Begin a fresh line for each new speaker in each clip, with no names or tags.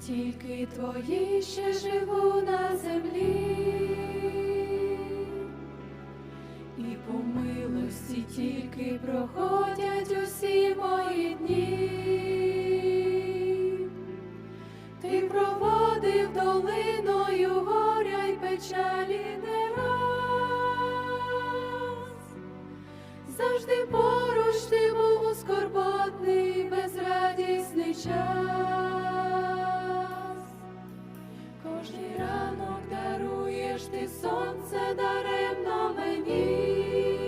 тільки твої ще живу на землі, і по милості тільки проходять усі мої дні. Ти проводив долиною горя й печалі не раз. Завжди поруч ти був у скорботний, безрадісний час. Даруєш ти сонце даремно мені.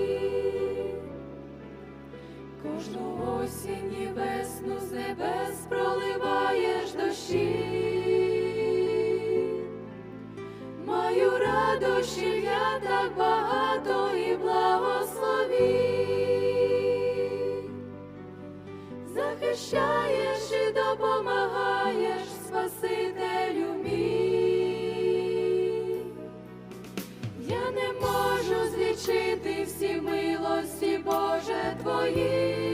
Кожну осінь і весну з небес проливаєш дощі. Маю радощів я так багато всі милості, Боже Твої.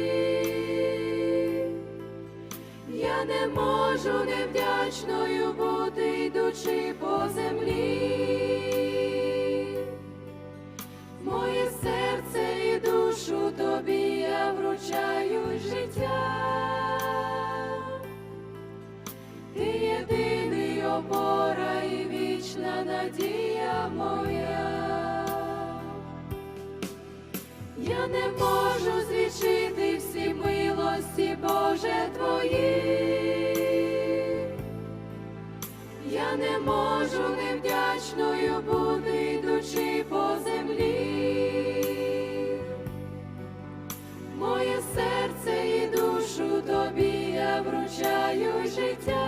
Я не можу невдячною бути, йдучи по землі. Моє серце і душу тобі я вручаю життя. Ти єдиний опора і вічна надія моя. Я не можу злічити всі милості, Боже Твої. Я не можу невдячною бути, йдучи по землі. Моє серце і душу тобі я вручаю життя.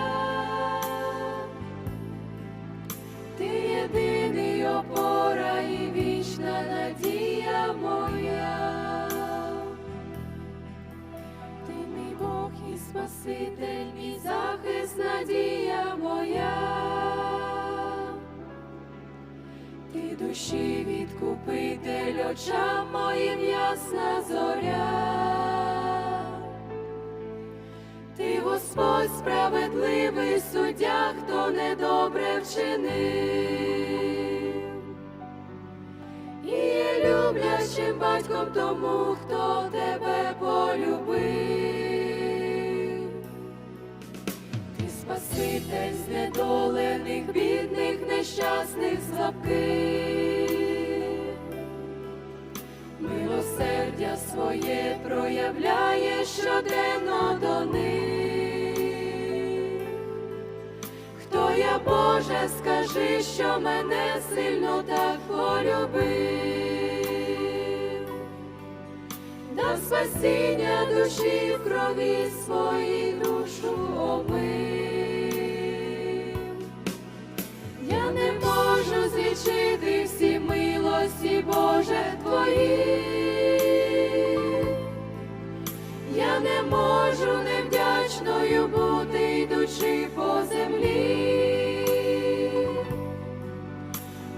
Спаситель, мій захист, надія моя. Ти душі відкупитель, очам моїм ясна зоря. Ти Господь справедливий суддя, хто недобре вчинив. І є люблячим батьком тому, хто тебе полюбив. Спаситель знедолених, бідних, нещасних, слабких. Милосердя своє проявляє щоденно до них. Хто я, Боже, скажи, що мене сильно так полюбив, дав спасіння душі в крові своїй душу Я не можу невдячною бути, йдучи по землі.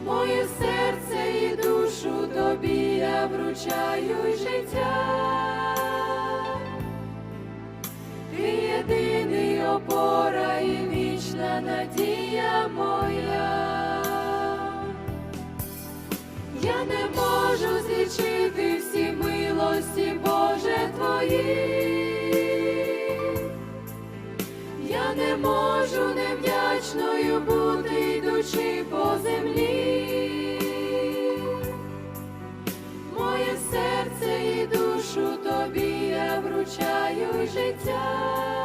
Моє серце і душу тобі я вручаю життя. Ти єдиний опора і вічна надія моя. Можу невдячною бути, йдучи по землі. Моє серце і душу тобі я вручаю життя.